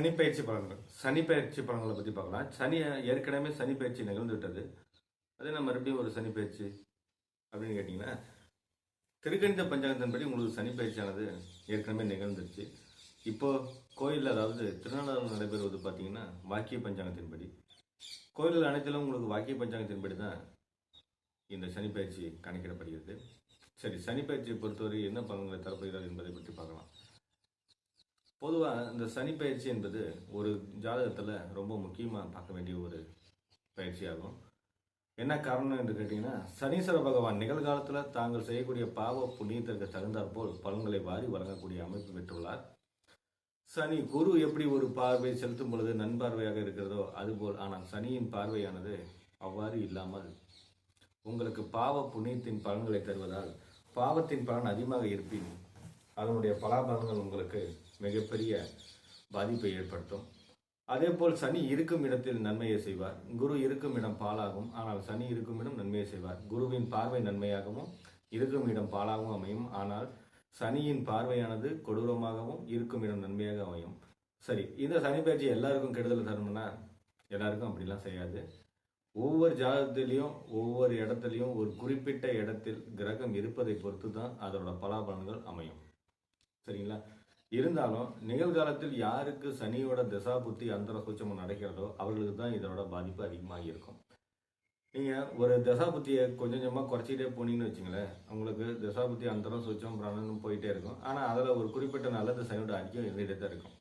சனி பயிற்சி பலன்கள். சனி பயிற்சி பலன்களை பற்றி பார்க்கலாம். சனி ஏற்கனவே சனி பயிற்சி நிகழ்ந்து விட்டது. அதே நம்ம மறுபடியும் ஒரு சனி பயிற்சி அப்படின்னு கேட்டிங்கன்னா திருக்கணித பஞ்சாங்கத்தின்படி உங்களுக்கு சனி பயிற்சியானது ஏற்கனவே நிகழ்ந்துருச்சு. இப்போது கோயிலில் அதாவது திருநாளாறு நடைபெறுவது பார்த்தீங்கன்னா வாக்கிய பஞ்சாங்கத்தின்படி கோயில்கள் அனைத்திலும் உங்களுக்கு வாக்கிய பஞ்சாங்கத்தின்படி தான் இந்த சனி பயிற்சி கணக்கிடப்படுகிறது. சரி சனி பயிற்சியை பொறுத்தவரை என்ன பலன்களை தரப்படுகிறது என்பதை பற்றி பார்க்கலாம். பொதுவாக இந்த சனி பயிற்சி என்பது ஒரு ஜாதகத்தில் ரொம்ப முக்கியமாக பார்க்க வேண்டிய ஒரு பயிற்சியாகும். என்ன காரணம் என்று கேட்டிங்கன்னா சனீஸ்வர பகவான் நிகழ்காலத்தில் தாங்கள் செய்யக்கூடிய பாவ புண்ணியத்திற்கு தகுந்தாற்போல் பலன்களை வாரி வழங்கக்கூடிய அமைப்பு பெற்றுள்ளார். சனி குரு எப்படி ஒரு பார்வை செலுத்தும் பொழுது நண்பார்வையாக இருக்கிறதோ அதுபோல் ஆனால் சனியின் பார்வையானது அவ்வாறு இல்லாமல் உங்களுக்கு பாவ புண்ணியத்தின் பலன்களை தருவதால் பாவத்தின் பலன் அதிகமாக இருப்பின் அதனுடைய பலாபலங்கள் உங்களுக்கு மிகப்பெரிய பாதிப்பை ஏற்படுத்தும். அதேபோல் சனி இருக்கும் இடத்தில் நன்மையை செய்வார். குரு இருக்கும் இடம் பாலாகும் ஆனால் சனி இருக்கும் இடம் நன்மையை செய்வார். குருவின் பார்வை நன்மையாகவும் இருக்கும் இடம் பாலாகவும் அமையும். ஆனால் சனியின் பார்வையானது கொடூரமாகவும் இருக்கும் இடம் நன்மையாக அமையும். சரி இந்த சனி பயிற்சி எல்லாருக்கும் கெடுதல் தரணும்னா எல்லாருக்கும் அப்படிலாம் செய்யாது. ஒவ்வொரு ஜாதகத்திலையும் ஒவ்வொரு இடத்துலையும் ஒரு குறிப்பிட்ட இடத்தில் கிரகம் இருப்பதை பொறுத்து தான் அதோட பலாபலன்கள் அமையும். சரிங்களா? இருந்தாலும் நிகழ்காலத்தில் யாருக்கு சனியோட திசா புத்தி அந்தர சூட்சமும் நடக்கிறதோ அவர்களுக்கு தான் இதோட பாதிப்பு அதிகமாக இருக்கும். நீங்கள் ஒரு திசா புத்தியை கொஞ்சம் கொஞ்சமாக குறைச்சிக்கிட்டே போனீங்கன்னு வச்சுங்களேன் உங்களுக்கு திசா புத்தி அந்தரம் சூச்சம் பிராணனும் போயிட்டே இருக்கும். ஆனால் அதில் ஒரு குறிப்பிட்ட நல்லது சனியோட அதிகம் இருந்துகிட்டே தான் இருக்கும்.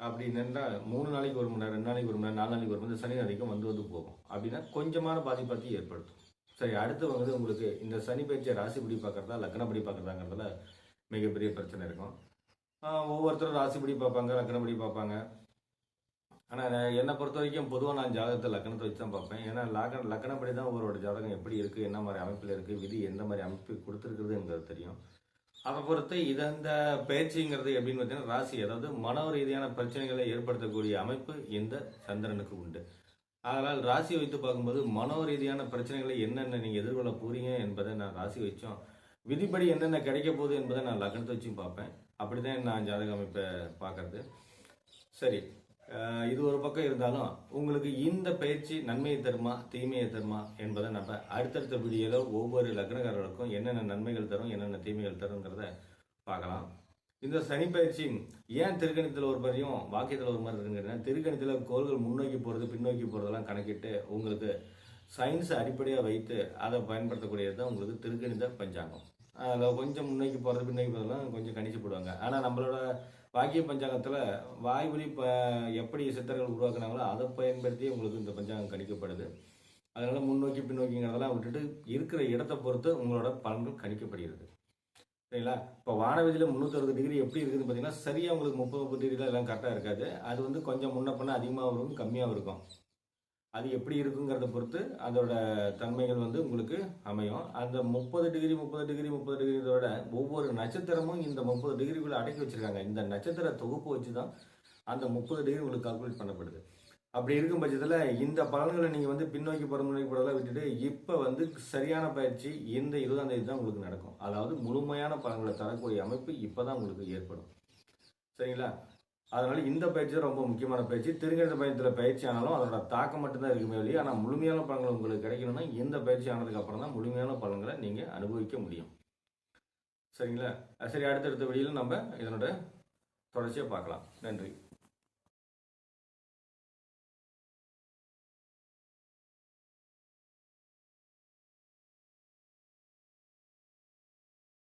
அப்படி நின்றால் மூணு நாளைக்கு ஒரு மணி நேரம் ரெண்டு நாளைக்கு ஒரு மணி நேரம் நாலு நாளைக்கு ஒரு மணி நேரம் சனி அதிகம் வந்து வந்து போகும். அப்படின்னா கொஞ்சமான பாதிப்பாத்தி ஏற்படுத்தும். சரி அடுத்து வந்து உங்களுக்கு இந்த சனி பயிற்சியை ராசிப்படி பார்க்குறதா லக்னப்படி பார்க்குறதாங்கிறதுல மிகப்பெரிய பிரச்சனை இருக்கும். ஒவ்வொருத்தரும் ராசிப்படி பார்ப்பாங்க லக்னப்படி பார்ப்பாங்க. ஆனால் என்னை பொறுத்த வரைக்கும் பொதுவாக நான் ஜாதகத்தை லக்கணத்தை வச்சு தான் பார்ப்பேன். ஏன்னா லக்கண லக்கணப்படி தான் ஒருவரோட ஜாதகம் எப்படி இருக்குது என்ன மாதிரி அமைப்பில் இருக்குது விதி எந்த மாதிரி அமைப்பு கொடுத்துருக்குறது எனக்கு தெரியும். அதை பொறுத்து இதந்த பயிற்சிங்கிறது எப்படின்னு பார்த்தீங்கன்னா ராசி அதாவது மன ரீதியான பிரச்சனைகளை ஏற்படுத்தக்கூடிய அமைப்பு இந்த சந்திரனுக்கு உண்டு. அதனால் ராசி வைத்து பார்க்கும்போது மனோ ரீதியான பிரச்சனைகளை என்னென்ன நீங்கள் எதிர்கொள்ள போகிறீங்க என்பதை நான் ராசி வச்சோம். விதிப்படி என்னென்ன கிடைக்க போகுது என்பதை நான் லக்னத்தை வச்சும் பார்ப்பேன். அப்படிதான் நான் ஜாதக அமைப்பை பார்க்கறது. சரி. இது ஒரு பக்கம் இருந்தாலும் உங்களுக்கு இந்த பயிற்சி நன்மையை தருமா தீமையை தருமா என்பதை நம்ம அடுத்தடுத்த வீடியோவில் ஒவ்வொரு லக்னக்காரர்களுக்கும் என்னென்ன நன்மைகள் தரும் என்னென்ன தீமைகள் தருங்கிறத பார்க்கலாம். இந்த சனி பயிற்சி ஏன் திருக்கணித்தில் ஒரு மாதிரியும் வாக்கியத்தில் ஒரு மாதிரி இருக்குங்கன்னா திருக்கணித்தில் கோள்கள் முன்னோக்கி போகிறது பின்னோக்கி போகிறதெல்லாம் கணக்கிட்டு உங்களுக்கு சயின்ஸை அடிப்படையாக வைத்து அதை பயன்படுத்தக்கூடியது தான் உங்களுக்கு திருக்கணித பஞ்சாங்கம். அதில் கொஞ்சம் முன்னோக்கி போகிறது பின்னோக்கி போகிறதுலாம் கொஞ்சம் கணிச்சுப்படுவாங்க. ஆனால் நம்மளோட வாக்கிய பஞ்சாங்கத்தில் வாய்வழி ப எப்படி சித்தர்கள் உருவாக்குனாங்களோ அதை பயன்படுத்தி உங்களுக்கு இந்த பஞ்சாங்கம் கணிக்கப்படுது. அதனால் முன்னோக்கி பின்னோக்கிங்கிறதெல்லாம் விட்டுட்டு இருக்கிற இடத்தை பொறுத்து உங்களோட பலன்கள் கணிக்கப்படுகிறது. சரிங்களா? இப்போ வானவெளியில் முந்நூற்றறுபது டிகிரி எப்படி இருக்குதுன்னு பார்த்தீங்கன்னா சரியாக உங்களுக்கு முப்பது முப்பது டிகிரிலாம் எல்லாம் கரெக்டாக இருக்காது. அது வந்து கொஞ்சம் முன்ன பண்ண அதிகமாகவும் இருக்கும் கம்மியாகவும் இருக்கும். அது எப்படி இருக்குங்கிறத பொறுத்து அதோட தன்மைகள் வந்து உங்களுக்கு அமையும். அந்த முப்பது டிகிரி முப்பது டிகிரி முப்பது டிகிரியோட ஒவ்வொரு நட்சத்திரமும் இந்த முப்பது டிகிரிக்குள்ளே அடக்கி வச்சிருக்காங்க. இந்த நட்சத்திர தொகுப்பு வச்சு தான் அந்த முப்பது டிகிரி உங்களுக்கு கால்குலேட் பண்ணப்படுது. அப்படி இருக்கும் பட்சத்தில் இந்த பலன்களை நீங்கள் வந்து பின்னோக்கி போகிற முன்னோக்கி விட்டுட்டு இப்போ வந்து சரியான பயிற்சி இந்த இருபதாம் தேதி தான் உங்களுக்கு நடக்கும். அதாவது முழுமையான பலன்களை தரக்கூடிய அமைப்பு இப்போ தான் உங்களுக்கு ஏற்படும். சரிங்களா? அதனால இந்த பயிற்சி தான் ரொம்ப முக்கியமான பயிற்சி. திருங்கணித பயணத்தில் பயிற்சி ஆனாலும் அதோட தாக்கம் மட்டும்தான் இருக்குமே இல்லையா ஆனால் முழுமையான பலன்கள் உங்களுக்கு கிடைக்கணும்னா இந்த பயிற்சி ஆனதுக்கு அப்புறம் தான் முழுமையான பலன்களை நீங்கள் அனுபவிக்க முடியும். சரிங்களா? சரி அடுத்தடுத்த வீடியோவில் நம்ம இதனோட தொடர்ச்சியாக பார்க்கலாம். நன்றி.